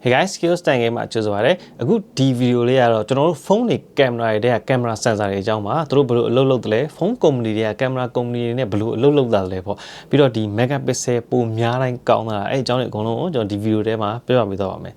Hey guys skills တိုင် game မှာကြိုဆိုပါရစေအခုဒီဗီဒီယိုလေးကတော့ကျွန်တော်တို့ဖုန်းတွေကင်မရာတွေကကင်မရာစင်ဆာတွေအကြောင်းပါသူတို့ဘယ်လိုအလုပ်လုပ်တယ်လဲဖုန်းကုမ္ပဏီတွေကကင်မရာကုမ္ပဏီတွေနဲ့ဘယ်လိုအလုပ်လုပ်တာလဲပေါ့ပြီးတော့ဒီ megapixel ပိုများတိုင်းကောင်းတာအဲ့အကြောင်းတွေအကုန်လုံးကိုကျွန်တော်ဒီဗီဒီယိုထဲမှာပြောပြပေးသွားပါမယ်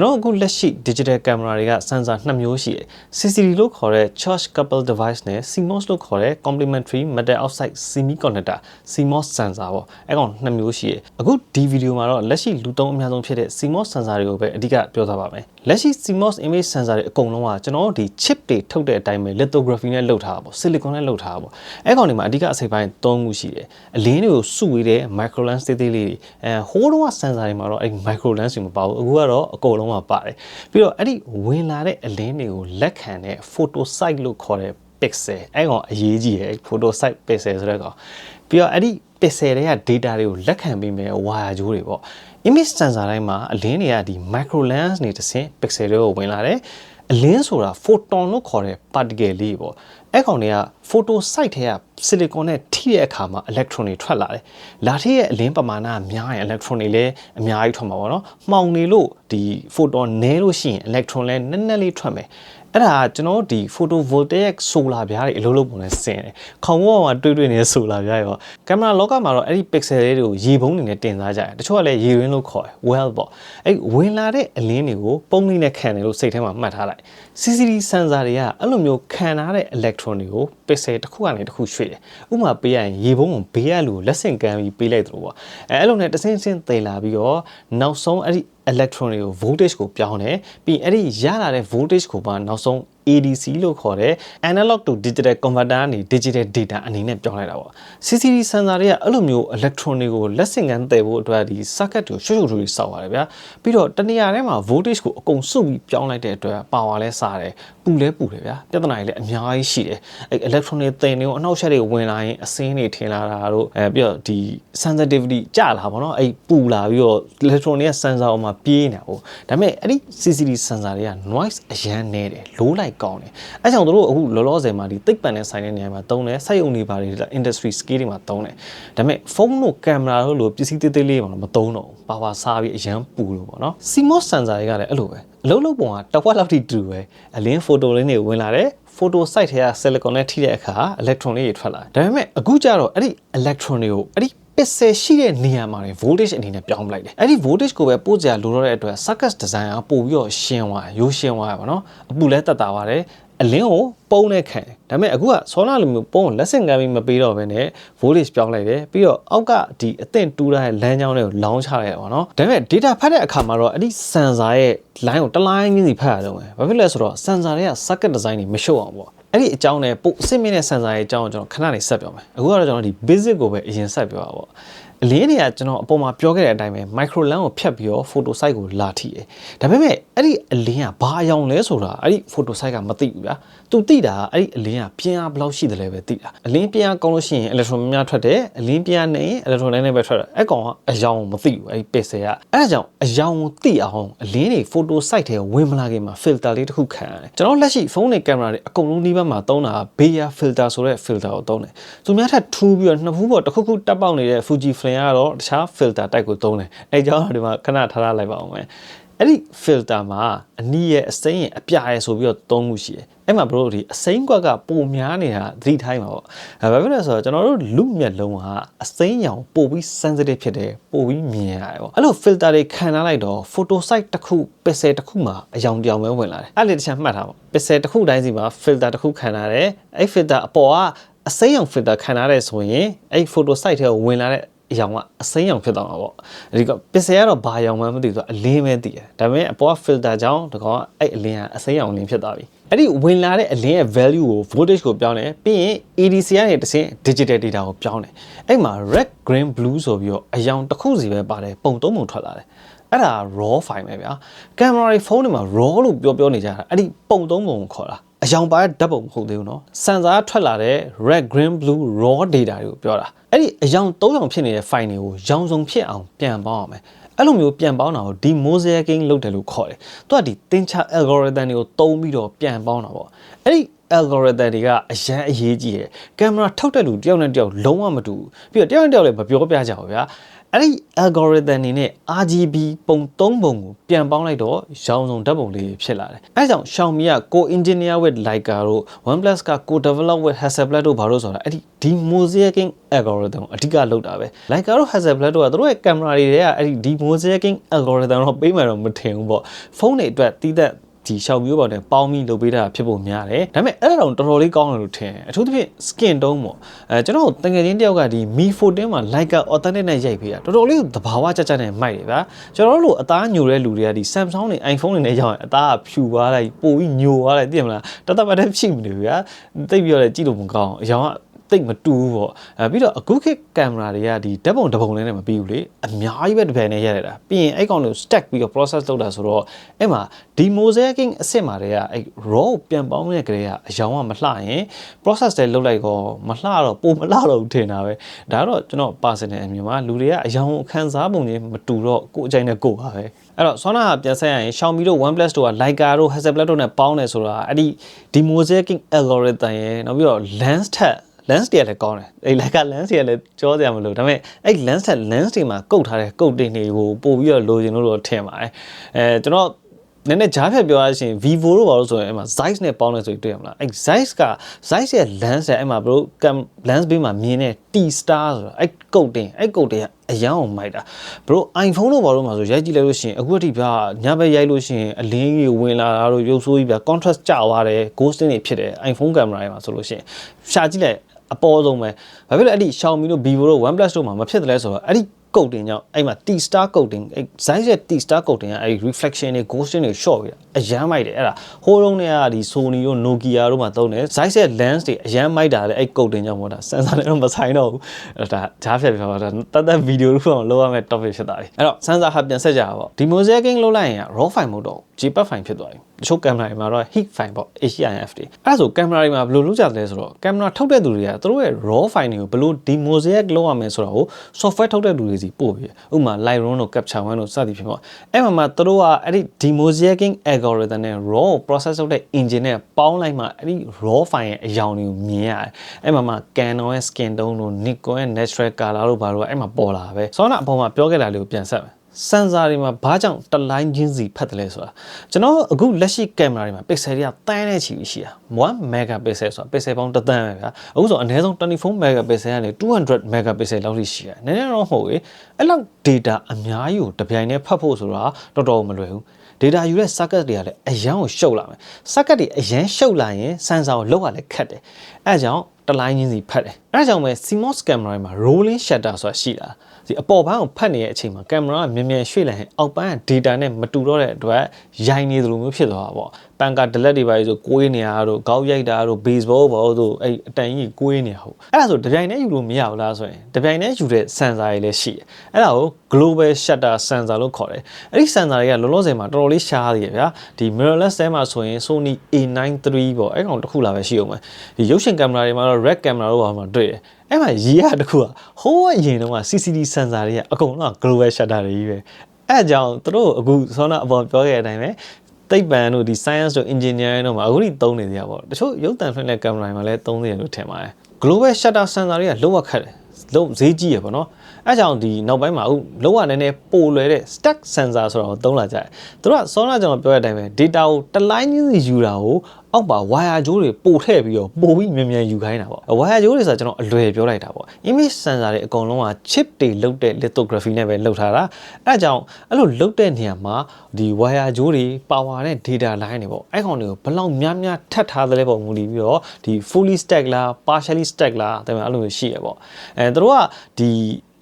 ကျွန်တော်အခုလက်ရှိ digital camera တွေက sensor နှစ်မျိုးရှိတယ် CCD လို့ခေါ်တဲ့ charge coupled device နဲ့ CMOS လို့ခေါ်တဲ့ complementary metal oxide semiconductor CMOS sensor ပေါ့အဲ့ကောင်နှစ်မျိုးရှိတယ်အခုဒီဗီဒီယိုမှာတော့လက်ရှိလူသုံးအများဆုံးဖြစ်တဲ့ CMOS sensor တွေကိုပဲအဓိကပြောသွားပါမယ်လက်ရှိ CMOS image sensor တွေအကုန်လုံးကကျွန်တော်တို့ဒီ chip တွေထုတ်တဲ့အတိုင်းပဲ lithography နဲ့လုပ်ထားတာပေါ့ silicon နဲ့လုပ်ထားတာပေါ့အဲ့ကောင်တွေမှာအဓိကအစိပ်ပိုင်း၃ခုရှိတယ်အလင်းတွေကိုစုဝေးတဲ့ micro lens သေးသေးလေးတွေအဲဟိုးတော့ sensor တွေမှာတော့အဲ့ micro lens တွေမပါဘူးအခုကတော့အကုန်လုံးမှာပါတယ်ပြီးတော့အဲ့ဒီဝင်လာတဲ့အလင်းတွေကိုလက်ခံတဲ့ photo site လို့ခေါ်တဲ့ pixel အဲ့ကောင်အရေးကြီးရဲ့ photo site pixel ဆိုတဲ့ကောင်ပြီးတော့အဲ့ဒီ pixel တွေက data တွေကိုလက်ခံပြီးမယ် wire ကြိုးတွေပေါ့ image sensor တိုင်းမှာအလင်းတွေကဒီ micro lens နေတစ်ဆင့် pixel တွေကိုဝင်လာတယ်အလင်းဆိုတာ photon လို့ခေါ်တဲ့ particle လေးပေါ့ အဲ့ကောင်တွေက photo site ထဲက silicon နဲ့ထိတဲ့အခါမှာ electron တွေထွက်လာတယ်။လာထိရဲ့အလင်းပမာဏများရင် electron တွေလည်းအများကြီးထွက်မှာပေါ့နော်။မှောင်နေလို့ဒီ photon နည်းလို့ရှိရင် electron လည်းနည်းနည်းလေးထွက်မယ်။ အဲ့ဒါကကျွန်တော်ဒီ photovoltaic solar ပြားတွေအလုပ်လုပ်ပုံနဲ့ဆင်တယ်။ခေါင်းပေါ်မှာတွေ့တွေ့နေတဲ့ solar ပြားရောကင်မရာလောကမှာတော့အဲ့ဒီ pixel လေးတွေကိုရေပုံးနေနဲ့တင်စားကြတယ်။တချို့ကလည်းရေရင်းလို့ခေါ်တယ် well ပေါ့။အဲ့ဝင်လာတဲ့အလင်းတွေကိုပုံလေးနဲ့ခံတယ်လို့စိတ်ထဲမှာမှတ်ထားလိုက်။ CCD sensor တွေကအဲ့လိုမျိုးခံထားတဲ့ electron တွေကို pixel တစ်ခုကနေတစ်ခုရွှေ့တယ်။ဥပမာပေးရရင်ရေပုံးကိုဘေးကလူကိုလက်ဆင့်ကမ်းပြီးပေးလိုက်သလိုပေါ့။အဲအဲ့လိုနဲ့တဆင်းဆင်းသေလာပြီးတော့နောက်ဆုံးအဲ့ဒီ electron တွေကို voltage ကိုပြောင်းတယ်ပြီးအဲ့ဒီရလာတဲ့ voltage ကိုပါနောက်ဆုံး ADC လို့ခေါ်တဲ့ analog to digital converter ကနေ digital data အနေနဲ့ပြောင်းလိုက်တာပေါ့ CCD sensor တွေကအဲ့လိုမျိုး electron တွေကိုလက်ဆင့်ကမ်းတည်ဖို့အတွက်ဒီ circuit ကိုရှုပ်ရှုပ်ထွေးထွေးစောက်ရတယ်ဗျာပြီးတော့တနေရာထဲမှာ voltage ကိုအကုန်စုပြီးပြောင်းလိုက်တဲ့အတွက် power လဲစားတယ်ပူလဲပူတယ်ဗျာပြဿနာတွေလည်းအများကြီးရှိတယ်အဲ့ electron တွေတင်နေကိုအနှောက်အယှက်တွေဝင်လာရင်အစင်းတွေထင်လာတာတို့အဲပြီးတော့ဒီ sensitivity ကျလာပါတော့အဲ့ပူလာပြီးတော့ electron တွေက sensor အောက်မှာပြေးနေတာပေါ့ဒါပေမဲ့အဲ့ဒီ CCD sensor တွေက noise အရန်နေတယ်လိုးလိုက်ကောင်းတယ်အဲကြောင့်တို့အခုလောလောဆယ်မှာဒီသိပ္ပံနဲ့ဆိုင်တဲ့နေရာမှာသုံးတယ်စိုက်အုံနေပါတွေ industry scale တွေမှာသုံးတယ်ဒါပေမဲ့ဖုန်းတို့ကင်မရာတို့လိုပစ္စည်းသေးသေးလေးမှာမသုံးတော့ဘူးပါဝါစားပြီးအရန်ပူလို့ပေါ့နော် CMOS sensor တွေကလည်းအဲ့လိုပဲအလုံးလုံးပုံကတစ်ဝက်လောက်ထိတူပဲအလင်း photo လေးတွေဝင်လာတယ် photo site ထဲက silicon နဲ့ထိတဲ့အခါ electron လေးတွေထွက်လာတယ်ဒါပေမဲ့အခုကျတော့အဲ့ဒီ electron တွေကိုအဲ့ဒီ pixel ရှိတဲ့နေရာမှာနေ voltage အနေနဲ့ပြောင်းပလိုက်တယ်အဲ့ဒီ voltage ကိုပဲပို့ကြလိုတော့တဲ့အတွက် circuit design ကပို့ပြီးတော့ရှင်းသွားရိုးရှင်းသွားပါတော့အပူလဲတက်တာပါတယ်အလင်းကိုပုံးနဲ့ခံတယ်ဒါပေမဲ့အခုကဆောလာလိုမျိုးပုံးကိုလက်ဆင့်ကမ်းပြီးမပေးတော့ဘဲနဲ့ voltage ပြောင်းလိုက်တယ်ပြီးတော့အောက်ကဒီအသင့်တူးထားတဲ့လမ်းကြောင်းတွေကိုလောင်းချလိုက်ရပါတော့ဒါပေမဲ့ data ဖတ်တဲ့အခါမှာတော့အဲ့ဒီ sensor ရဲ့ line ကိုတစ်လိုင်းချင်းစီဖတ်ရတော့မယ်ဘာဖြစ်လဲဆိုတော့ sensor တွေက circuit design တွေမရှုပ်အောင်ပေါ့ အဲ့ဒီအကြောင်းနဲ့ပို့အစစ်မြင့်တဲ့ sensor ရဲ့အကြောင်းကိုကျွန်တော်ခဏနေဆက်ပြောမယ်အခုကတော့ကျွန်တော်ဒီ basic ကိုပဲအရင်ဆက်ပြောတာပေါ့ အလင်းတွေကကျွန်တော်အပေါ်မှာပြောခဲ့တဲ့အတိုင်းပဲ micro lens ကိုဖြတ်ပြီးတော့ photo site ကိုလာထိတယ်ဒါပေမဲ့အဲ့ဒီအလင်းကဘာအယောင်လဲဆိုတာအဲ့ဒီ photo site ကမသိဘူးဗျာသူသိတာကအဲ့ဒီအလင်းကပြင်းအားဘယ်လောက်ရှိတယ်လဲပဲသိတာအလင်းပြင်းအားကောင်းလို့ရှိရင် electron များထွက်တယ်အလင်းပြင်းအားနဲ့ electron နဲ့ပဲထွက်တယ်အဲ့ကောင်ကအယောင်မသိဘူးအဲ့ဒီ pixel ကအဲ့ဒါကြောင့်အယောင်ကိုသိအောင်အလင်းတွေ photo site ထဲဝင်မလာခင်မှာ filter လေးတစ်ခုခံရတယ်ကျွန်တော်လက်ရှိဖုန်းနဲ့ကင်မရာတွေအကုန်လုံးဒီဘက်မှာသုံးတာ Bayer filter ဆိုတဲ့ filter ကိုသုံးတယ်သူများထပ်ထူးပြီးတော့နှစ်ဖူးပေါ်တစ်ခုခုတက်ပေါက်နေတဲ့ Fuji Flame ကတော့တခြား filter type ကိုသုံးတယ်အဲကြောင့်ဒီမှာခဏထားထားလိုက်ပါအောင်မယ်အဲ့ဒီ filter မှာအနီးရဲ့အစိမ်းရဲ့အပြာရဲ့ဆိုပြီးတော့သုံးခုရှိတယ်အဲ့မှာဘရိုဒီအစိမ်းကွက်ကပုံများနေတာသတိထားမှာပေါ့အဲဘာဖြစ်လဲဆိုတော့ကျွန်တော်တို့လူမျက်လုံးကအစိမ်းရောင်ပိုပြီး sensitive ဖြစ်တယ်ပိုပြီးမြင်ရတယ်ပေါ့အဲ့လို filter တွေခံထားလိုက်တော့ photo site တစ်ခု pixel တစ်ခုမှာအယောင်ပြောင်ပဲဝင်လာတယ်အဲ့လေတစ်ချက်မှတ်ထားပါ pixel တစ်ခုတိုင်းစီမှာ filter တစ်ခုခံထားတယ်အဲ့ filter အပေါ်ကအစိမ်းရောင် filter ခံထားတဲ့ဆိုရင်အဲ့ photo site ထဲကိုဝင်လာတဲ့ အရောင်ကအစိမ်းရောင်ဖြစ်သွားမှာပေါ့ဒီကပစ္စည်းကတော့ဘာရောင်မှမသိဘူးဆိုအလင်းပဲသိတယ်ဒါပေမဲ့အပေါ်က filter ကြောင့်ဒီကောင်ကအဲ့အလင်းကအစိမ်းရောင်လင်းဖြစ်သွားပြီအဲ့ဒီဝင်လာတဲ့အလင်းရဲ့ value ကို voltage ကိုပြောင်းတယ်ပြီးရင် ADC ကနေတစ်ဆင့် digital data ကိုပြောင်းတယ်အဲ့မှာ red green blue ဆိုပြီးတော့အရောင်တစ်ခုစီပဲပါတယ်ပုံသုံးပုံထွက်လာတယ်အဲ့ဒါ raw file ပဲဗျာကင်မရာတွေဖုန်းတွေမှာ raw လို့ပြောပြောနေကြတာအဲ့ဒီပုံသုံးပုံကိုခေါ်တာ အယောင်ပါတဲ့ဓာတ်ပုံမဟုတ်သေးဘူးเนาะစင်ဆာထွက်လာတဲ့ red green blue raw data တွေကိုပြောတာအဲ့ဒီအယောင်၃ယောင်ဖြစ်နေတဲ့ file တွေကိုရောင်စုံဖြစ်အောင်ပြန်ပေါင်းအောင်မယ်အဲ့လိုမျိုးပြန်ပေါင်းတာကိုဒီ mosaicing လုပ်တယ်လို့ခေါ်တယ်သူကဒီသင်္ချာ algorithm တွေကိုသုံးပြီးတော့ပြန်ပေါင်းတာပေါ့အဲ့ဒီ algorithm တွေကအရန်အရေးကြီးတယ်ကင်မရာထုတ်တဲ့လူတယောက်နဲ့တယောက်လုံးဝမတူဘူးပြီးတော့တယောက်နဲ့တယောက်လည်းမပြောပြကြဘူးဗျာအဲ့ဒီ algorithm နေနဲ့ RGB ပုံ၃ပုံကိုပြန်ပေါင်းလိုက်တော့ရောင်စုံဓာတ်ပုံလေးဖြစ်လာတယ်အဲဒါကြောင့် Xiaomi က co-engineer with Leica တို့ OnePlus က co-develop with Hasselblad တို့ဘာလို့ဆိုတာအဲ့ဒီဒီ mosaicing algorithm ကိုအဓိကလုပ်တာပဲ Leica တို့ Hasselblad တို့ကတို့ရဲ့ camera တွေတွေကအဲ့ဒီဒီ mosaicing algorithm တော့ပေးမှတော့မထင်ဘူးပေါ့ဖုန်းတွေအတွက်တီးသက် ဒီရှောက်မျိုးပေါ်နဲ့ပေါင်းပြီးလုပ်ပေးတာဖြစ်ဖို့များတယ်ဒါပေမဲ့အဲ့ဒါတော့တော်တော်လေးကောင်းတယ်လို့ထင်တယ်အထူးသဖြင့် skin tone ပေါ့အဲကျွန်တော်တကယ်ချင်းတယောက်ကဒီ Mi 14မှာ Leica authentic နဲ့ရိုက်ပေးတာတော်တော်လေးသဘာဝကျကျနဲ့မိုက်တယ်ဗျာကျွန်တော်တို့လိုအသားညိုတဲ့လူတွေကဒီ Samsung တွေ iPhone တွေနဲ့ရောက်ရင်အသားကဖြူသွားလိုက်ပိုပြီးညိုသွားလိုက်သိရမလားတတ်တတ်တဲ့ဖြစ်မနေဘူးဗျာတိတ်ပြီးတော့လည်းကြည့်လို့မကောင်းအောင်အရောင်က တိတ်မတူဘူးပေါ့အဲပြီးတော့အခုခေတ်ကင်မရာတွေကဒီဓာတ်ပုံတစ်ပုံလေးနဲ့မပြီးဘူးလေအများကြီးပဲတစ်ပြိုင်နဲ့ရိုက်ရတာပြီးရင်အဲ့ကောင်တွေကို stack ပြီးတော့ process လုပ်တာဆိုတော့အဲ့မှာဒီ mosaicing အစ်စ်မှာတွေကအဲ့ raw ကိုပြန်ပေါင်းတဲ့ကလေးကအယောင်ကမလှရင် process တွေလုပ်လိုက်တော့မလှတော့ပုံမလှတော့ဘူးထင်တာပဲဒါတော့ကျွန်တော် personal အမြင်မှာလူတွေကအယောင်ကိုခံစားပုံချင်းမတူတော့ကိုယ်အကြိုက်နဲ့ကိုယ်ပါပဲအဲ့တော့ဆောနာကပြန်ဆက်ရရင် Xiaomi တို့ OnePlus တို့က Leica တို့ Hasselblad တို့နဲ့ပေါင်းတယ်ဆိုတာအဲ့ဒီဒီ mosaicing algorithm ရဲ့နောက်ပြီးတော့ lens ထက် lens တွေကလည်းကောင်းတယ်အဲ့ like lens တွေကလည်းကြောစရာမလိုဒါပေမဲ့အဲ့ lens ထက် lens တွေမှာကုတ်ထားတဲ့ကုတ်တင်တွေကိုပို့ပြီးတော့လိုချင်လို့တော့ထင်ပါတယ်အဲကျွန်တော်နည်းနည်းကြားဖြတ်ပြောရရှင် Vivo တို့ဘာလို့ဆိုရင်အဲ့မှာ Zeiss နဲ့ပေါင်းနေဆိုတွေ့ရမလားအဲ့ Zeiss က Zeiss ရဲ့ lens ရဲ့အဲ့မှာဘလို့ cam lens ဘေးမှာမြင်တဲ့ T star ဆိုတာအဲ့ကုတ်တင်အဲ့ကုတ်တင်ကအရန်အောင်မိုက်တာဘလို့ iPhone တို့ဘာလို့မှာဆိုရိုက်ကြည့်လိုက်လို့ရှိရင်အခုအထိပြညဘက်ရိုက်လို့ရှိရင်အလင်းကြီးဝင်လာတာတို့ရုပ်ဆိုးကြီးပြ contrast ကျသွားတယ် ghosting တွေဖြစ်တယ် iPhone camera တွေမှာဆိုလို့ရှိရင်ရှာကြည့်လိုက် အပေါ်ဆုံးပဲဘာဖြစ်လဲအဲ့ဒီ Xiaomi တို့ Vivo တို့ OnePlus တို့မှာမဖြစ်တယ်လဲဆိုတော့အဲ့ဒီကုတ်တင်ကြောင့်အဲ့မှာ T star ကုတ်တင်အဲ့ Zeiss ရဲ့ T star ကုတ်တင်ကအဲ့ဒီ reflection တွေ ghosting တွေ short ပြီးအရန်မိုက်တယ်အဲ့ဒါဟိုးတုန်းတွေကဒီ Sony တို့ Nokia တို့မှာသုံးတယ် Zeiss ရဲ့ lens တွေအရန်မိုက်တာလေအဲ့ကုတ်တင်ကြောင့်မို့တာ sensor နဲ့တော့မဆိုင်တော့ဘူးအဲ့ဒါဂျားဖြတ်ပြပါတော့တတ်တတ်ဗီဒီယိုလို့လောက်ရမယ့် topic ဖြစ်သွားပြီအဲ့တော့ sensor ဟာပြန်ဆက်ကြတာပေါ့ဒီ mosaicing လုပ်လိုက်ရင် raw file မဟုတ်တော့ JPEG file ဖြစ်သွားပြီတချို့ကင်မရာတွေမှာတော့ heat file ပေါ့ HEIF တွေအဲ့ဒါဆိုကင်မရာတွေမှာဘယ်လိုလုပ်ကြလဲဆိုတော့ကင်မရာထုတ်တဲ့သူတွေကသူတို့ရဲ့ raw file တွေကိုဘယ်လို demosaic လုပ်ရမလဲဆိုတော့ software ထုတ်တဲ့သူတွေစီပို့ပြီးဥပမာ Lightroom တို့ Capture One တို့စသည်ဖြင့်ပေါ့အဲ့မှာမှာသူတို့ကအဲ့ဒီ demosaiking algorithm နဲ့ raw process လုပ်တဲ့ engine နဲ့ပေါင်းလိုက်မှအဲ့ဒီ raw file ရဲ့အယောင်တွေကိုမြင်ရတယ်အဲ့မှာမှာ Canon ရဲ့ skin tone တို့ Nikon ရဲ့ natural color တို့ဘာလို့အဲ့မှာပေါ်လာပဲဆောနာအပေါ်မှာပြောခဲ့တာလေးကိုပြန်ဆက်မယ် စင်ဆာတွေမှာဘာကြောင့်တလိုင်းချင်းစီဖတ်တယ်လဲဆိုတာကျွန်တော်အခုလက်ရှိကင်မရာတွေမှာ pixel တွေကတန်းတဲ့ချီပြီးရှိတာ1 megapixel ဆိုတာ pixel ပေါင်းတစ်သန်းပဲဗျာအခုဆိုအနည်းဆုံး24 megapixel ကနေ200 megapixel လောက်ထိရှိရတယ်နည်းနည်းတော့မဟုတ်ဘူးအဲ့လောက် data အများကြီးကိုတပြိုင်တည်းဖတ်ဖို့ဆိုတာတော်တော်မလွယ်ဘူး data ယူတဲ့ circuit တွေကလည်းအရန်ကိုရှုပ်လာမယ် circuit တွေအရန်ရှုပ်လာရင် sensor ကိုလောက်ရလဲခက်တယ်အဲဒါကြောင့်တလိုင်းချင်းစီဖတ်တယ်အဲဒါကြောင့်ပဲ CMOS camera တွေမှာ rolling shutter ဆိုတာရှိတာ ဒီအပေါ်ပိုင်းကိုဖတ်နေတဲ့အချိန်မှာကင်မရာကမြန်မြန်ရွှေ့လိုက်ရင်အောက်ပိုင်းက data နဲ့မတူတော့တဲ့အတွက်ရိုင်းနေသလိုမျိုးဖြစ်သွားတာပေါ့ပန်ကာ delete တွေပါဆိုကိုးနေရတာတို့ခေါက်ရိုက်တာတို့ baseball ဘောဆိုအဲ့အတန်ကြီးကိုးနေရဟုတ်အဲ့ဒါဆိုတပြိုင်တည်းယူလို့မရဘူးလားဆိုရင်တပြိုင်တည်းယူတဲ့ sensor တွေလည်းရှိတယ်အဲ့ဒါကို global shutter sensor လို့ခေါ်တယ်အဲ့ဒီ sensor တွေကလောလောဆယ်မှာတော်တော်လေးရှားသေးရဗျာဒီ mirrorless ထဲမှာဆိုရင် Sony A93 ပေါ့အဲ့ကောင်တစ်ခုလာပဲရှိအောင်မယ်ဒီရုပ်ရှင်ကင်မရာတွေမှာတော့ red camera တို့ပါမှာတွေ့တယ် အဲ့မှာရေးရတခုကဟိုးအရင်တုန်းက CCD sensor တွေကအကုန်လုံးက global shutter တွေကြီးပဲအဲ့အကြောင်းသူတို့အခုဆောနာအပေါ်ပြောခဲ့တဲ့အတိုင်းပဲသိပ္ပံတို့ဒီ science တို့ engineering တို့မှာအခုထိသုံးနေသေးတာပေါ့တချို့ရုပ်သံဖွင့်တဲ့ကင်မရာတွေမှာလည်းသုံးနေတယ်လို့ထင်ပါတယ် global shutter sensor တွေကလုံးဝခက်တယ်လုံးဈေးကြီးရပေါ့နော် အဲကြောင့်ဒီနောက်ပိုင်းမှာအခုလုံးဝနည်းနည်းပိုလွယ်တဲ့ stack sensor ဆိုတာကိုသုံးလာကြတယ်သူတို့ကစောနာကျွန်တော်ပြောတဲ့အတိုင်းပဲ data ကိုတစ်လိုင်းချင်းစီယူတာကိုအောက်ပါ wire ကြိုးတွေပို့ထည့်ပြီးတော့ပို့ပြီးမြန်မြန်ယူခိုင်းတာပေါ့ wire ကြိုးတွေဆိုတာကျွန်တော်အလွယ်ပြောလိုက်တာပေါ့ image sensor တွေအကုန်လုံးက chip တွေလုတ်တဲ့ lithography နဲ့ပဲလုတ်ထားတာအဲကြောင့်အဲ့လိုလုတ်တဲ့နေရာမှာဒီ wire ကြိုးတွေ power နဲ့ data line တွေပေါ့အဲ့ကောင်တွေကိုဘယ်လောက်များများထပ်ထားသလဲပေါ့မူတည်ပြီးတော့ဒီ fully stack လား partially stack လားတဲ့မှာအဲ့လိုမျိုးရှိရပေါ့အဲသူတို့ကဒီ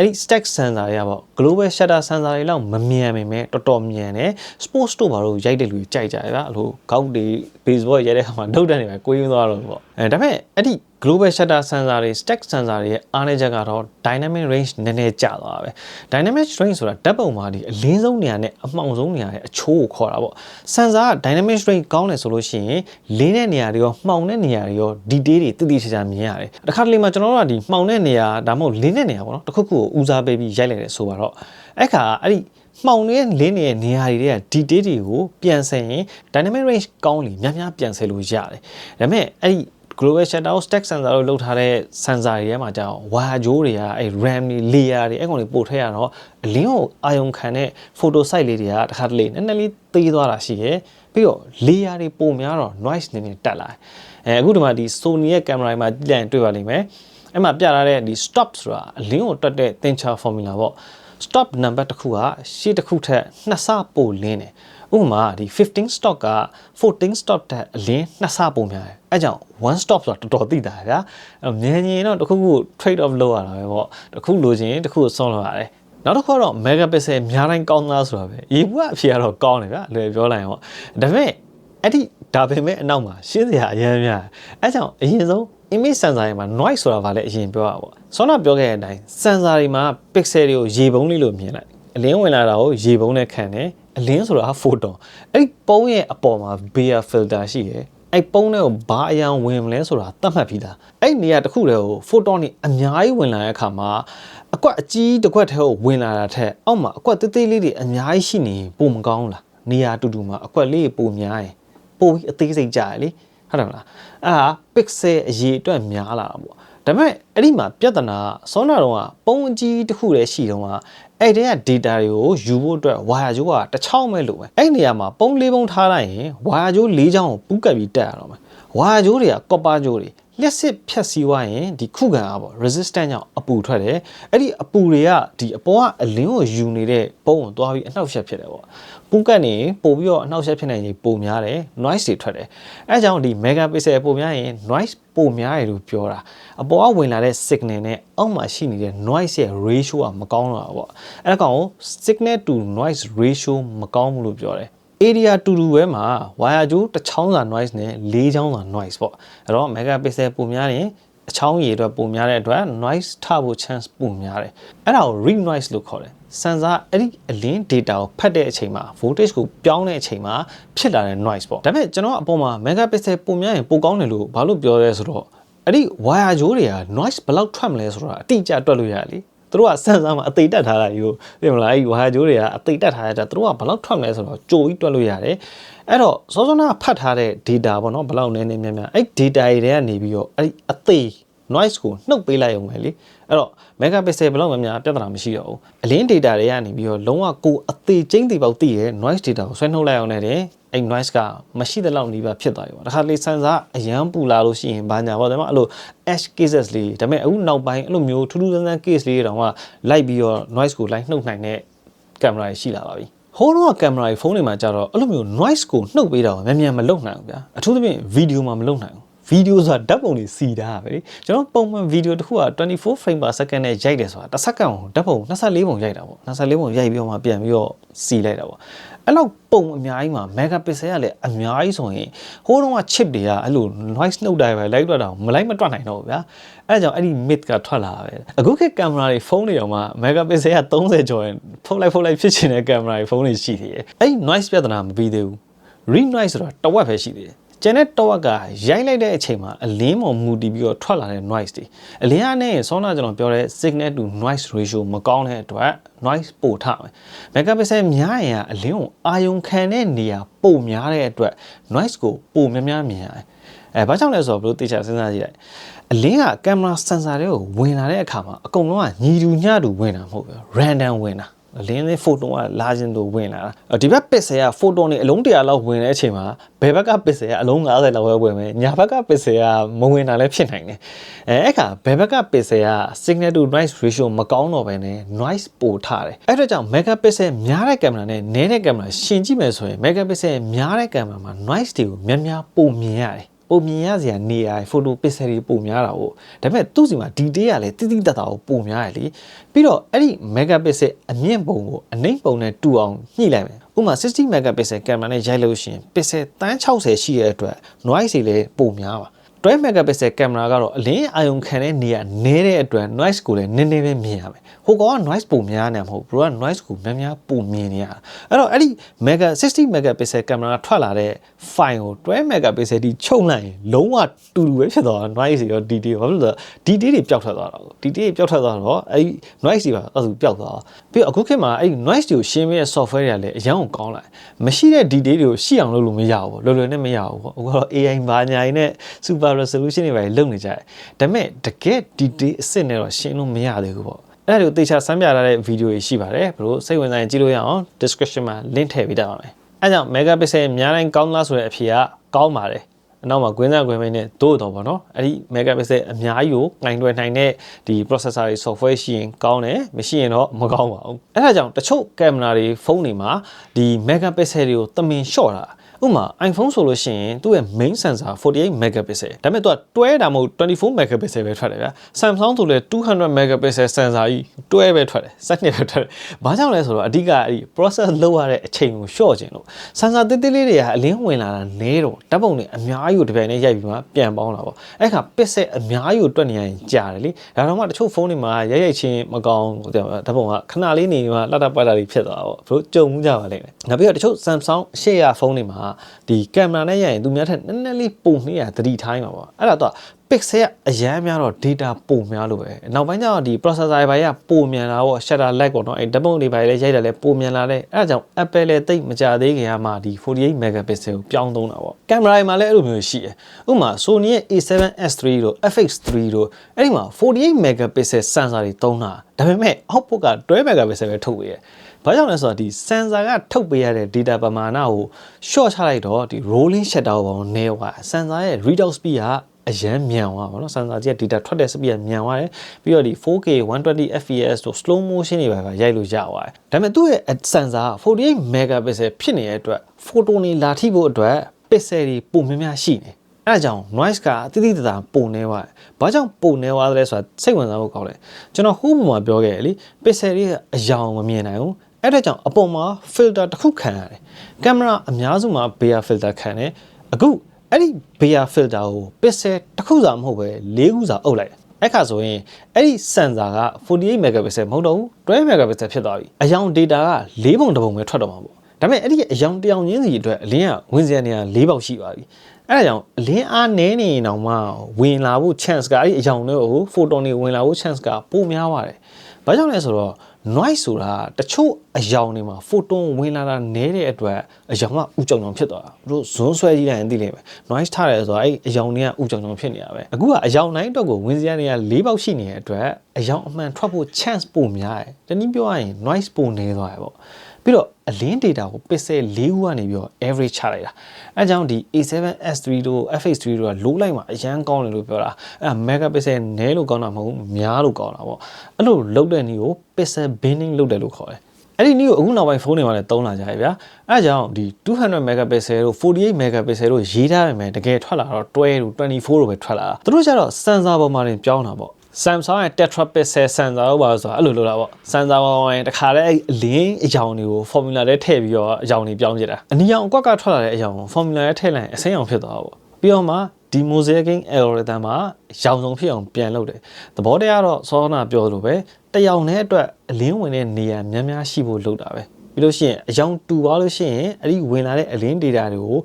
အဲ့ဒီ stack sensor တွေကပေါ့ global shutter sensor တွေလောက်မမြန်ပေမဲ့တော်တော်မြန်တယ် sports တို့ဘာလို့ရိုက်တဲ့လူကြိုက်ကြတယ်ဗျာအဲ့လိုကောက်တွေ baseball ရိုက်တဲ့ခါမှာနှုတ်တက်နေပဲကိုင်းသွားတော့ပေါ့အဲဒါပေမဲ့အဲ့ဒီ global shutter sensor တွေ stack sensor တွေရဲ့အားနည်းချက်ကတော့ dynamic range နည်းနည်းကျသွားတာပဲ dynamic range ဆိုတာဓာတ်ပုံမှာဒီအလင်းဆုံးနေရာနဲ့အမှောင်ဆုံးနေရာရဲ့အချိုးကိုခေါ်တာပေါ့ sensor က dynamic range ကောင်းတယ်ဆိုလို့ရှိရင်လင်းတဲ့နေရာတွေရောမှောင်တဲ့နေရာတွေရော detail တွေတိတိကျကျမြင်ရတယ်တခါတလေမှာကျွန်တော်တို့ကဒီမှောင်တဲ့နေရာဒါမှမဟုတ်လင်းတဲ့နေရာပေါ့နော်တစ်ခုခုကိုဦးစားပေးပြီးရိုက်လိုက်တယ်ဆိုတော့အဲ့ခါအဲ့ဒီမှောင်နေတဲ့လင်းနေတဲ့နေရာတွေက detail တွေကိုပြန်ဆယ်ရင် dynamic range ကောင်းလေများများပြန်ဆယ်လို့ရတယ်ဒါပေမဲ့အဲ့ဒီ global shutter stack sensor လို့လောက်ထားတဲ့ sensor တွေထဲမှာကြာဝါဂျိုးတွေကအဲ့ RAM တွေ layer တွေအဲ့ကောင်တွေပို့ထည့်ရတော့အလင်းကိုအာယုံခံတဲ့ photo site လေးတွေကတစ်ခါတလေနည်းနည်းလေးသေးသွားတာရှိရယ်ပြီးတော့ layer တွေပုံများတော့ noise နည်းနည်းတက်လာတယ်အဲအခုဒီမှာဒီ Sony ရဲ့ camera တွေမှာကြည့်လိုက်ရင်တွေ့ပါလိမ့်မယ်အဲ့မှာပြထားတဲ့ဒီ stop ဆိုတာအလင်းကိုတွက်တဲ့သင်္ချာ formula ပေါ့ stop number တစ်ခုကရှေ့တစ်ခုထက်နှစ်ဆပိုလင်းတယ် ဥပမာဒီ15 stop က14 stop တက်အလင်းနှစ်ဆပိုများတယ်အဲကြောင့် one stop ဆိုတာတော်တော်သိတာဗျာအဲမြင်ရင်တော့တစ်ခုခု trade off လုပ်ရတာပဲပေါ့တစ်ခုလိုချင်တစ်ခုဆွန့်လို့ရတယ်နောက်တစ်ခုကတော့ megapixel များတိုင်းကောင်းသားဆိုတာပဲရေဘူးကအဖြစ်ကတော့ကောင်းတယ်ဗျာလွယ်ပြောလိုက်ရင်ပေါ့ဒါပေမဲ့အဲ့ဒီဒါပေမဲ့အနောက်မှာရှင်းစရာအများများအဲကြောင့်အရင်ဆုံး image sensor တွေမှာ noise ဆိုတာဗာလဲအရင်ပြောရပါပေါ့ဆောနာပြောခဲ့တဲ့အတိုင်း sensor တွေမှာ pixel တွေကိုရေပုံးလေးလို့မြင်လိုက်အလင်းဝင်လာတာကိုရေပုံးနဲ့ခံတယ် အလင်းဆိုတာက photon အဲ့ဒီပုံးရဲ့အပေါ်မှာ Bayer filter ရှိတယ်အဲ့ပုံးတွေကိုဘာအယောင်ဝင်မလဲဆိုတာသတ်မှတ်ပြီးသားအဲ့နေရာတစ်ခုတည်းကို photon တွေအများကြီးဝင်လာတဲ့အခါမှာအကွက်အကြီးတစ်ကွက်တည်းကိုဝင်လာတာထက်အောက်မှာအကွက်သေးသေးလေးတွေအများကြီးရှိနေပုံမကောင်းလားနေရာတူတူမှာအကွက်လေးပုံများရင်ပိုပြီးအသေးစိတ်ကြရလေဟုတ်တယ်မလားအဲ့ဒါ pixel အရေးအတွက်များလာတာပေါ့ဒါပေမဲ့အဲ့ဒီမှာပြဿနာဆောနာတော့ကပုံအကြီးတစ်ခုတည်းရှိတော့က အဲ့တဲ့က data တွေကိုယူဖို့အတွက်ဝါယာကျိုးကတစ်ချောင်းပဲလို့ပဲအဲ့နေရာမှာပုံလေးပုံထားလိုက်ရင်ဝါယာကျိုး၄ချောင်းကိုပူးကပ်ပြီးတက်ရတော့မယ်ဝါယာကျိုးတွေကကော့ပါကျိုးတွေ လျှက်စစ်ဖြတ်စီးသွားရင်ဒီခုခံအားပေါ့ resistance ကြောင့်အပူထွက်တယ်အဲ့ဒီအပူတွေကဒီအပေါ်ကအလင်းကိုယူနေတဲ့ပုံကိုသွားပြီးအနှောက်အယှက်ဖြစ်တယ်ပေါ့ပူကတ်နေပို့ပြီးတော့အနှောက်အယှက်ဖြစ်နိုင်ရင်ပိုများတယ် noise တွေထွက်တယ်အဲကြောင့်ဒီ megapixel ပိုများရင် noise ပိုများတယ်လို့ပြောတာအပေါ်ကဝင်လာတဲ့ signal နဲ့အောက်မှာရှိနေတဲ့ noise ရဲ့ ratio ကမကောင်းတော့ဘူးပေါ့အဲဒါကောင် signal to noise ratio မကောင်းဘူးလို့ပြောတယ် area တူတူပဲမှာ wire ကြိုးတစ်ချောင်းစာ noise နဲ့လေးချောင်းစာ noise ပေါ့အဲ့တော့ megapixel ပုံများရင်အချောင်းရည်အတွက်ပုံများတဲ့အတွက် noise ထဖို့ chance ပုံများတယ်အဲ့ဒါကို ring noise လို့ခေါ်တယ် sensor အဲ့ဒီအလင်း data ကိုဖတ်တဲ့အချိန်မှာ voltage ကိုပြောင်းတဲ့အချိန်မှာဖြစ်လာတဲ့ noise ပေါ့ဒါပေမဲ့ကျွန်တော်အပေါ်မှာ megapixel ပုံများရင်ပိုကောင်းတယ်လို့ဘာလို့ပြောရဲဆိုတော့အဲ့ဒီ wire ကြိုးတွေက noise ဘယ်လောက်ထွက်မလဲဆိုတာအတိအကျတွက်လို့ရတယ်လေ သူတို့ကစမ်းစမ်းမှာအသေးတက်ထားတာယူသိမလားအဲ့ဒီဝါဂျိုးတွေကအသေးတက်ထားတဲ့အတွက်သူတို့ကဘယ်လောက်ထွက်မလဲဆိုတော့ကြိုပြီးတွက်လို့ရတယ်အဲ့တော့စောစောနာဖတ်ထားတဲ့ data ပေါ့နော်ဘယ်လောက်နည်းနည်းများများအဲ့ data တွေထဲကနေပြီးတော့အဲ့ဒီအသေး noise ကိုနှုတ်ပေးလိုက်အောင်ပဲလေအဲ့တော့ megapixel ဘယ်လောက်များများပြဿနာမရှိတော့ဘူးအလင်း data တွေကနေပြီးတော့လုံးဝကိုအသေးချင်းသေးပေါက်သိရဲ့ noise data ကိုဆွဲနှုတ်လိုက်အောင်နဲ့တယ် အဲ့ noise ကမရှိတဲ့လောက်နီးပါဖြစ်သွားပြီပေါ့တခါလေစန်စာအရန်ပူလာလို့ရှိရင်ဘာညာပေါ့ဒါပေမဲ့အဲ့လို edge cases လေးဒါပေမဲ့အခုနောက်ပိုင်းအဲ့လိုမျိုးထူးထူးဆန်းဆန်း case လေးတောင်မှလိုက်ပြီးတော့ noise ကိုလိုက်နှုတ်နိုင်တဲ့ကင်မရာရှိလာပါပြီဟိုးတော့ကင်မရာဖုန်းတွေမှာကြတော့အဲ့လိုမျိုး noise ကိုနှုတ်ပေးတာကိုမြန်မြန်မလုပ်နိုင်ဘူးဗျာအထူးသဖြင့်ဗီဒီယိုမှာမလုပ်နိုင်ဘူးဗီဒီယိုဆိုတာဓာတ်ပုံတွေစီတာပဲလေကျွန်တော်ပုံမှန်ဗီဒီယိုတစ်ခုက24 frame per second နဲ့ရိုက်တယ်ဆိုတာတစ်စက္ကန့်ကိုဓာတ်ပုံ24ပုံရိုက်တာပေါ့24ပုံရိုက်ပြီးတော့မှပြန်ပြီးတော့စီလိုက်တာပေါ့ အဲ့လောက်ပုံအများကြီးမှာ megapixel ကလည်းအများကြီးဆိုရင်ဟိုးတော့က chip တွေကအဲ့လို noise နှုတ်တိုင်းပဲလိုက်တော့တာမလိုက်မတွက်နိုင်တော့ဘူးဗျာအဲ့ဒါကြောင့်အဲ့ဒီ myth ကထွက်လာတာပဲအခုခေတ်ကင်မရာတွေဖုန်းတွေတော့မှ megapixel က30ကျော်ရင်ဖုန်းလိုက်ဖုန်းလိုက်ဖြစ်ချင်တဲ့ကင်မရာတွေဖုန်းတွေရှိသေးတယ်အဲ့ဒီ noise ပြဿနာမပြီးသေးဘူး ring noise ဆိုတာတဝက်ပဲရှိသေးတယ် ကျန်တဲ့တော့ကရိုက်လိုက်တဲ့အချိန်မှာအလင်းပေါ်မူတည်ပြီးတော့ထွက်လာတဲ့ noise တွေအလင်းကနေဆောနာကျွန်တော်ပြောတဲ့ signal to noise ratio မကောင်းတဲ့အတွက် noise ပိုထမယ် megapixel များရင်အလင်းကိုအာယုံခံတဲ့နေရာပိုများတဲ့အတွက် noise ကိုပိုများများမြင်ရတယ်အဲဘာကြောင့်လဲဆိုတော့ဘယ်လိုသိချာစဉ်းစားကြည့်လိုက်အလင်းကကင်မရာစင်ဆာတွေကိုဝင်လာတဲ့အခါမှာအကုန်လုံးကညီတူညတူဝင်တာမဟုတ်ဘူး random ဝင်တာ လင်းလေးဖိုတိုကလာခြင်းတို့ဝင်လာတာဒီဘက်ပစ်ဆယ်ကဖိုတိုနေအလုံး100လောက်ဝင်တဲ့အချိန်မှာဘယ်ဘက်ကပစ်ဆယ်ကအလုံး90လောက်ပဲဝင်မယ်ညာဘက်ကပစ်ဆယ်ကမဝင်တာလည်းဖြစ်နိုင်တယ်အဲအဲ့ခါဘယ်ဘက်ကပစ်ဆယ်က signal to noise ratio မကောင်းတော့ဘဲနဲ့ noise ပိုထားတယ်အဲ့တော့ကြောင့် megapixel များတဲ့ကင်မရာနဲ့နည်းတဲ့ကင်မရာရှင်ကြည့်မယ်ဆိုရင် megapixel များတဲ့ကင်မရာမှာ noise တွေကိုများများပိုမြင်ရတယ် ပုံမြင်ရစရာနေရာဖိုတိုပစ်ဆယ်တွေပုံများတာဟုတ်ဒါပေမဲ့သူ့စီမှာဒီတေးကလည်းတိတိတတ်တာကိုပုံများရလေပြီးတော့အဲ့ဒီ megapixel အမြင့်ပုံကိုအနှိမ့်ပုံနဲ့တူအောင်ညှိလိုက်မယ်ဥပမာ60 megapixel ကင်မရာနဲ့ရိုက်လို့ရှိရင် pixel တန်း60ရှိတဲ့အတွက် noise တွေလည်းပုံများပါ 12 megapixel ကင်မရာကတော့အလင်းအာရုံခံတဲ့နေရာနည်းတဲ့အတွက် noise ကိုလည်းနည်းနည်းပဲမြင်ရမယ်ဟိုကောင်က noise ပုံများနေမှာမဟုတ်ဘူးက noise ကိုများများပုံမြင်နေရတာအဲ့တော့အဲ့ဒီ mega 60 megapixel ကင်မရာထွက်လာတဲ့ file ကို12 megapixel ဒီချုပ်လိုက်ရင်လုံးဝတူတူပဲဖြစ်သွားတာ noise တွေရော detail ဘာဖြစ်လို့လဲ detail တွေပျောက်ထွက်သွားတာကို detail တွေပျောက်ထွက်သွားတော့အဲ့ဒီ noise တွေပါအဲ့ဒါပျောက်သွားပြီးတော့အခုခေတ်မှာအဲ့ဒီ noise တွေကိုရှင်းပေးတဲ့ software တွေကလည်းအရင်ကကောင်းလာမရှိတဲ့ detail တွေကိုရှိအောင်လုပ်လို့မရဘူးပေါ့လွယ်လွယ်နဲ့မရဘူးပေါ့အခုတော့ AI ဘာညာရင်းနဲ့ super super resolution တွေပဲလုပ်နေကြတယ်ဒါပေမဲ့တကယ် detail အစစ်နဲ့တော့ရှင်းလို့မရသေးဘူးပေါ့အဲ့ဒါကိုတေချာစမ်းပြထားတဲ့ဗီဒီယိုတွေရှိပါတယ်ဘလို့စိတ်ဝင်စားရင်ကြည့်လို့ရအောင် description မှာ link ထည့်ပေးထားပါမယ်အဲကြောင့် megapixel အများတိုင်းကောင်းလားဆိုတဲ့အဖြေကကောင်းပါတယ်အနောက်မှာ green ကွယ်မိတ်နဲ့တို့တော့ဗောနော်အဲ့ဒီ megapixel အများကြီးကိုငိုင်းတွယ်နိုင်တဲ့ဒီ processor တွေ software ရှိရင်ကောင်းတယ်မရှိရင်တော့မကောင်းပါဘူးအဲ့ဒါကြောင့်တချို့ကင်မရာတွေဖုန်းတွေမှာဒီ megapixel တွေကိုတမင်လျှော့တာ ဥပမာ iPhone ဆိုလို့ရှိရင်သူ့ရဲ့ main sensor 48 megapixel ဒါပေမဲ့သူကတွဲတာမဟုတ်24 megapixel ပဲထွက်တယ်ဗျာ Samsung ဆိုလည်း200 megapixel sensor ကြီးတွဲပဲထွက်တယ်စက်နှစ်ပဲထွက်တယ်ဘာကြောင့်လဲဆိုတော့အဓိကအဲ့ဒီ process လုပ်ရတဲ့အချိန်ကို short ခြင်းလို့ sensor တိတိလေးတွေကအလင်းဝင်လာတာနဲတော့ဓာတ်ပုံတွေအများကြီးကိုတစ်ပြိုင်တည်းရိုက်ပြီးမှပြန်ပေါင်းတာပေါ့အဲ့ခါ pixel အများကြီးကိုတွက်နေရရင်ကြာတယ်လေဒါတော့မှတချို့ဖုန်းတွေမှာရိုက်ရိုက်ချင်းမကောင်းဘူးဓာတ်ပုံကခဏလေးနေမှလှတပတ်တာတွေဖြစ်သွားတာပေါ့ဘလို့ကြုံမှုကြပါလိမ့်မယ်နောက်ပြီးတော့တချို့ Samsung ရှေ့ရဖုန်းတွေမှာဒီကင်မရာနဲ့ရိုက်ရင်သူများထက်နည်းနည်းလေးပုံနှိရသတိထားမှာပေါ့အဲ့ဒါတော့ pixel ကအရန်များတော့ data ပုံများလို့ပဲနောက်ပိုင်းကျတော့ဒီ processor တွေပိုင်းကပုံမြန်လာပေါ့ shutter light ပေါ့နော်အဲ့ဓာတ်ပုံတွေပိုင်းလည်းရိုက်တယ်လည်းပုံမြန်လာတယ်အဲ့ဒါကြောင့် Apple လည်းတိတ်မကြသေးခင်ကမှဒီ48 megapixel ကိုပြောင်းသုံးတာပေါ့ကင်မရာတွေမှာလည်းအဲ့လိုမျိုးရှိတယ်ဥပမာ Sony ရဲ့ A7S3 တို့ FX3 တို့အဲ့ဒီမှာ48 megapixel sensor တွေသုံးတာဒါပေမဲ့ output က12 megapixel ပဲထုတ်ပေးရ ဘာကြောင့်လဲဆိုတော့ဒီ sensor ကထုတ်ပေးရတဲ့ data ပမာဏကို short ချလိုက်တော့ဒီ rolling shutter ကိုပေါင်းနေသွား sensor ရဲ့ readout speed ကအရန်မြန်သွားပါတော့ sensor ကြီးက data ထွက်တဲ့ speed ကမြန်သွားတယ်ပြီးတော့ဒီ 4K 120 fps တို့ slow motion တွေပါရိုက်လို့ရသွားတယ်ဒါပေမဲ့သူ့ရဲ့ sensor 48 megapixel ဖြစ်နေတဲ့အတွက် photo တွေလာထိဖို့အတွက် pixel တွေပုံများများရှိနေအဲဒါကြောင့် noise ကတိတိတသာပုံနေသွားတယ်။ဘာကြောင့်ပုံနေသွားသလဲဆိုတာစိတ်ဝင်စားဖို့ကောင်းတယ်။ကျွန်တော်ဟိုးပုံမှာပြောခဲ့တယ်လေ pixel တွေကအယောင်မမြင်နိုင်ဘူး။ အဲ့ဒါကြောင့်အပေါ်မှာ filter တစ်ခုခံရတယ်။ကင်မရာအများစုမှာ Bayer filter ခံတယ်။အခုအဲ့ဒီ Bayer filter ကို pixel တစ်ခုစာမဟုတ်ပဲ၄ခုစာအုပ်လိုက်အဲ့ခါဆိုရင်အဲ့ဒီ sensor က48 megapixel မဟုတ်တော့ဘူး12 megapixel ဖြစ်သွားပြီအယောင် data က၄ပုံတစ်ပုံပဲထွက်တော့မှာပေါ့ဒါပေမဲ့အဲ့ဒီအယောင်တယောင်ချင်းစီအတွက်အလင်းကဝင်စရာနေရာ၄ပေါက်ရှိပါပြီအဲ့ဒါကြောင့်အလင်းအားနည်းနေရင်တော့မှဝင်လာဖို့ chance ကအဲ့ဒီအယောင်တွေကို photon တွေဝင်လာဖို့ chance ကပိုများပါတယ်ဘာကြောင့်လဲဆိုတော့ noise ဆိုတာတချို့အယောင်တွေမှာ photon ဝင်လာတာနည်းတဲ့အတွက်အယောင်ကဥကြောင်ကြောင်ဖြစ်သွားတာတို့ဇွန်းဆွဲကြည့်လိုက်ရင်သိလိမ့်မယ် noise ထားတယ်ဆိုတော့အဲ့အယောင်တွေကဥကြောင်ကြောင်ဖြစ်နေတာပဲအခုကအယောင်တိုင်းအတွက်ကိုဝင်စရာနေရာ၄ပေါက်ရှိနေတဲ့အတွက်အယောင်အမှန်ထွက်ဖို့ chance ပိုများတယ်တနည်းပြောရရင် noise ပိုနေသွားတယ်ပေါ့ ပြီးတော့အလင်း data ကို pixel ၄ခုကနေပြီးတော့ average ချလိုက်တာအဲကြောင့်ဒီ A7S3 တို့ FX3 တို့က low light မှာအရန်ကောင်းတယ်လို့ပြောတာအဲ megapixel နည်းလို့ကောင်းတာမဟုတ်ဘူးများလို့ကောင်းတာပေါ့အဲ့လိုလုပ်တဲ့နည်းကို pixel binning လုပ်တယ်လို့ခေါ်တယ်အဲ့ဒီနည်းကိုအခုနောက်ပိုင်းဖုန်းတွေမှာလည်းသုံးလာကြရဗျာအဲကြောင့်ဒီ200 megapixel တို့48 megapixel တို့ရေးထားပေမဲ့တကယ်ထွက်လာတော့12တို့24တို့ပဲထွက်လာတာသူတို့ကျတော့ sensor ပေါ်မှာတင်ပြောင်းတာပေါ့ Samsung ရဲ့ tetrapixel sensor လို့ပါဆိုတော့အဲ့လိုလုပ်တာပေါ့ sensor ပေါ်မှာတခါတည်းအဲ့အလင်းအယောင်တွေကို formula ထဲထည့်ပြီးတော့အယောင်တွေပြောင်းပြတာအနီရောင်အကွက်ကထွက်လာတဲ့အယောင်ကို formula ထဲထည့်လိုက်ရင်အစိမ်းရောင်ဖြစ်သွားတာပေါ့ပြီးတော့မှဒီ mosaic algorithm မှာရောင်စုံဖြစ်အောင်ပြန်လုပ်တယ်သဘောတရားတော့စောနာပြောသလိုပဲတယောင်နဲ့အတွက်အလင်းဝင်တဲ့နေရာများများရှိဖို့လုပ်တာပဲပြီးလို့ရှိရင်အယောင်တူသွားလို့ရှိရင်အဲ့ဒီဝင်လာတဲ့အလင်း data တွေကို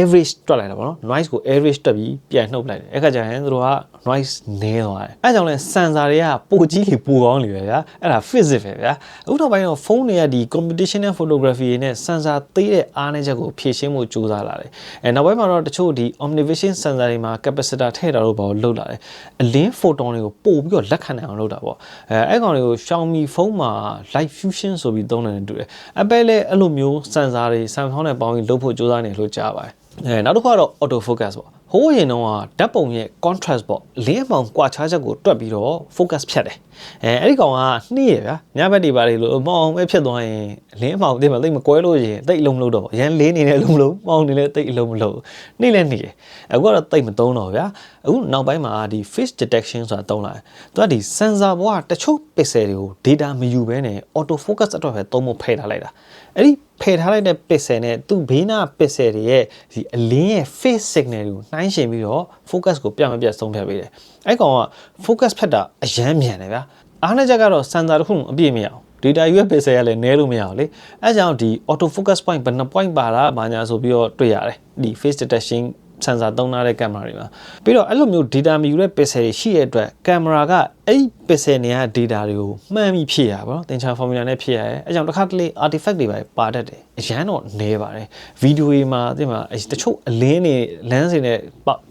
average တွက်လိုက်တာပေါ့နော် noise ကို average တွက်ပြီးပြန်နှုတ်လိုက်တယ်အဲ့ခါကျရင်တို့က noise နည်းသွားတယ်အဲ့ကြောင့်လဲ sensor တွေကပိုကြီးလေပိုကောင်းလေပဲဗျာအဲ့ဒါ physics ပဲဗျာအခုနောက်ပိုင်းတော့ဖုန်းတွေကဒီ computational photography နဲ့ sensor သေးတဲ့အားနည်းချက်ကိုဖြည့်ရှင်းဖို့ကြိုးစားလာတယ်အဲနောက်ပိုင်းမှာတော့တချို့ဒီ omnivision sensor တွေမှာ capacitor ထည့်တာလို့ပေါ့လုပ်လာတယ်အလင်း photon တွေကိုပို့ပြီးတော့လက်ခံနိုင်အောင်လုပ်တာပေါ့အဲအဲ့ကောင်တွေကို Xiaomi ဖုန်းမှာ light fusion ဆိုပြီးသုံးတယ်တူတယ် Apple လည်းအဲ့လိုမျိုး sensor တွေ Samsung နဲ့ပေါင်းပြီးလုပ်ဖို့ကြိုးစားနေလို့ကြားပါတယ်အဲနောက်တစ်ခုကတော့ auto focus ပေါ့ ဟိုးရင်တော့ဓာတ်ပုံရဲ့ contrast ပေါ့လင်းအမောင်ကွာခြားချက်ကိုတွက်ပြီးတော့ focus ဖြတ်တယ်အဲအဲ့ဒီကောင်ကနှီးရဗျာညဘက်တွေပါလေလို့မောင်ပဲဖြစ်သွားရင်လင်းအမောင်တိတ်မတိတ်မကွဲလို့ရင်တိတ်အလုံးမလို့တော့ရန်လေးနေလည်းအလုံးမလို့မောင်နေလည်းတိတ်အလုံးမလို့နှီးလည်းနှီးတယ်အခုကတော့တိတ်မသုံးတော့ဗျာအခုနောက်ပိုင်းမှာဒီ face detection ဆိုတာသုံးလာတယ်သူကဒီ sensor ဘောကတချို့ pixel တွေကို data မယူဘဲနဲ့ auto focus အတွက်ပဲသုံးဖို့ဖယ်ထားလိုက်တာအဲ့ဒီဖယ်ထားလိုက်တဲ့ pixel နဲ့သူ့ဘေးနာ pixel တွေရဲ့ဒီအလင်းရဲ့ face signal တွေကိုနှိုင်းယှဉ်ပြီးတော့ focus ကိုပြမပြတ်ဆုံးဖြတ်ပေးတယ်အဲ့ကောင်က focus ဖက်တာအရန်မြန်တယ်ဗျာအားနည်းချက်ကတော့ sensor တစ်ခုအပြည့်မရအောင် data UF pixel ကလည်းနည်းလို့မရအောင်လေအဲကြောင့်ဒီ auto focus point ဘယ်နှ point ပါတာဘာညာဆိုပြီးတော့တွေ့ရတယ်ဒီ face detection sensor သုံးထားတဲ့ကင်မရာတွေမှာပြီးတော့အဲ့လိုမျိုး data မြူတဲ့ pixel တွေရှိတဲ့အတွက်ကင်မရာကအဲ့ဒီ pixel တွေက data တွေကိုမှန်းပြီးဖြည့်ရပါတော့သင်္ချာ formula နဲ့ဖြည့်ရတယ်အဲကြောင့်တစ်ခါတလေ artifact တွေပါပါတတ်တယ်အရန်တော့နဲပါတယ်ဗီဒီယိုတွေမှာဒီမှာတချို့အလင်းတွေလမ်းစင်နဲ့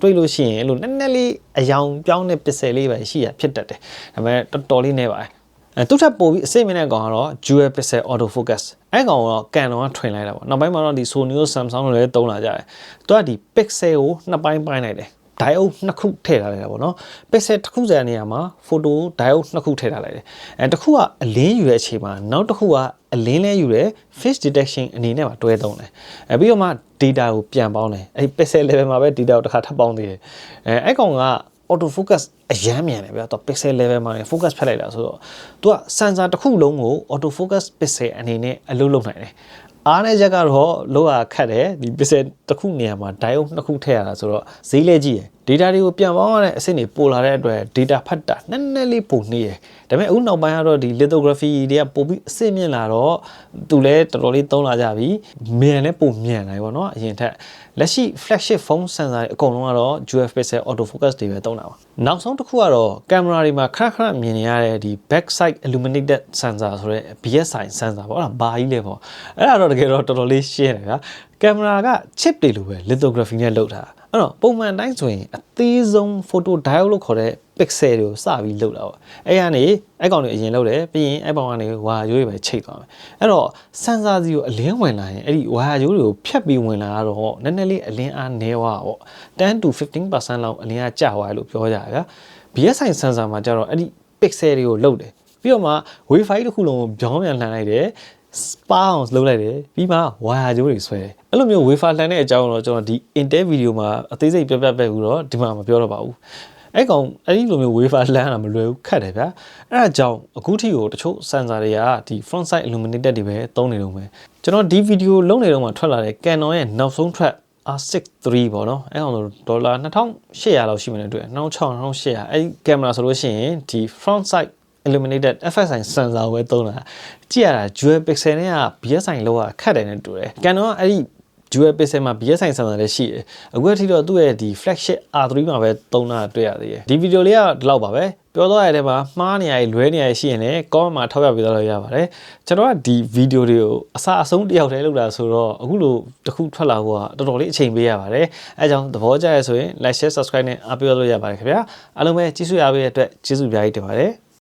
တွေ့လို့ရှိရင်အဲ့လိုနည်းနည်းလေးအယောင်ပြောင်းတဲ့ pixel လေးပဲရှိရဖြစ်တတ်တယ်ဒါပေမဲ့တော်တော်လေးနဲပါတယ် အဲသူ့ထပ်ပို့ပြီးအစိမ့်မင်းတဲ့ကောင်ကတော့ dual pixel auto focus အဲ့ကောင်ကတော့ကန်တော့ထွင်လိုက်တာပေါ့နောက်ပိုင်းမှာတော့ဒီ Sony တို့ Samsung တို့လည်းသုံးလာကြတယ်သူကဒီ pixel ကိုနှစ်ပိုင်းပိုင်းလိုက်တယ် diode နှစ်ခုထည့်ထားလိုက်တာပေါ့နော် pixel တစ်ခုစီနေရာမှာ photo diode နှစ်ခုထည့်ထားလိုက်တယ်အဲတစ်ခုကအလင်းယူတဲ့အချိန်မှာနောက်တစ်ခုကအလင်းလဲယူတဲ့ face detection အနေနဲ့ပါတွဲသုံးတယ်အဲပြီးတော့မှ data ကိုပြန်ပေါင်းတယ်အဲဒီ pixel level မှာပဲ data ကိုတစ်ခါထပ်ပေါင်းသေးတယ်အဲအဲ့ကောင်က auto focus အရမ်းမြန်တယ်ဗျာသူ pixel level မှာ focus ဖက်လိုက်တာဆိုတော့သူက sensor တစ်ခုလုံးကို auto focus pixel အနေနဲ့အလုပ်လုပ်နိုင်တယ်အားနဲ့ချက်ကတော့လောကခတ်တယ်ဒီ pixel တစ်ခုနေရာမှာ diode နှစ်ခုထည့်ရတာဆိုတော့ဈေးလဲကြီးရယ် data တွေကိုပြန်ပေါင်းရတဲ့အဆင့်တွေပိုလာတဲ့အတွက် data ဖတ်တာနည်းနည်းလေးပိုနေရယ်ဒါပေမဲ့အခုနောက်ပိုင်းကတော့ဒီ lithography တွေကပိုပြီးအဆင့်မြင့်လာတော့သူလည်းတော်တော်လေးသုံးလာကြပြီမြန်လည်းပိုမြန်လာပြီပေါ့နော်အရင်ထက်လက်ရှိ flagship phone sensor တွေအကုန်လုံးကတော့ UF pixel auto focus တွေပဲသုံးတာပါနောက်ဆုံးတစ်ခုကတော့ကင်မရာတွေမှာခဏခဏမြင်နေရတဲ့ဒီ backside illuminated sensor ဆိုတဲ့ BSI sensor ပေါ့အဲ့ဒါဘာကြီးလဲပေါ့အဲ့ဒါတော့တကယ်တော့တော်တော်လေးရှင်းတယ်ဗျာကင်မရာက chip တွေလိုပဲ lithography နဲ့လုပ်တာ အဲ့တော့ပုံမှန်တိုင်းဆိုရင်အသေးဆုံး photo diode လို့ခေါ်တဲ့ pixel တွေကိုစပြီးလုပ်တာပေါ့အဲ့ကနေအဲ့ကောင်တွေအရင်လုပ်တယ်ပြီးရင်အဲ့ကောင်ကနေဝါရိုးတွေပဲချိတ်သွားမယ်အဲ့တော့ sensor စီကိုအလင်းဝင်လာရင်အဲ့ဒီဝါရိုးတွေကိုဖြတ်ပြီးဝင်လာတော့နည်းနည်းလေးအလင်းအားနည်းသွားပေါ့10 to 15%လောက်အလင်းအားကျသွားတယ်လို့ပြောကြရဗျာ BSI sensor မှာကျတော့အဲ့ဒီ pixel တွေကိုလုပ်တယ်ပြီးတော့မှ Wi-Fi တစ်ခုလုံးကိုပြောင်းပြန်လှန်လိုက်တယ် spa အောင်လုပ်လိုက်တယ်ပြီးမှဝါယာကြိုးတွေဆွဲတယ်အဲ့လိုမျိုး wafer လှန်တဲ့အကြောင်းတော့ကျွန်တော်ဒီ Intel video မှာအသေးစိတ်ပြပြပဲဘူးတော့ဒီမှာမပြောတော့ပါဘူးအဲ့ကောင်အဲ့ဒီလိုမျိုး wafer လှမ်းတာမလွယ်ဘူးခက်တယ်ဗျာအဲ့ဒါကြောင့်အခုထိကိုတချို့ sensor တွေကဒီ front side illuminated တွေပဲသုံးနေတော့မယ်ကျွန်တော်ဒီ video လုံးနေတော့မှထွက်လာတဲ့ Canon ရဲ့နောက်ဆုံးထွက် R6 3 ပေါ့နော်အဲ့အောင်ဆိုဒေါ်လာ2800လောက်ရှိမှန်းတွေ့2600 2800အဲ့ဒီကင်မရာဆိုလို့ရှိရင်ဒီ front side illuminated FSI sensor ကိုပဲသုံးတာကြည့်ရတာ dual pixel နဲ့က BSI လောကခတ်တယ်နဲ့တူတယ် Canon ကအဲ့ဒီ dual pixel မှာ BSI sensor လည်းရှိတယ်အခုအထိတော့သူ့ရဲ့ဒီ flagship R3 မှာပဲသုံးတာတွေ့ရသေးတယ်ဒီဗီဒီယိုလေးကဒီလောက်ပါပဲပြောတော့ရတဲ့မှာမှားနေရလွဲနေရရှိရင်လည်း comment မှာထောက်ပြပေးလို့ရပါတယ်ကျွန်တော်ကဒီဗီဒီယိုတွေကိုအစအဆုံးတယောက်တည်းလုပ်တာဆိုတော့အခုလိုတစ်ခုထွက်လာဖို့ကတော်တော်လေးအချိန်ပေးရပါတယ်အဲကြောင့်သဘောကျရဆိုရင် like share subscribe နဲ့အားပေးလို့ရပါတယ်ခင်ဗျာအားလုံးပဲကြည့်ရှုရပေးတဲ့အတွက်ကျေးဇူးအများကြီးတင်ပါတယ်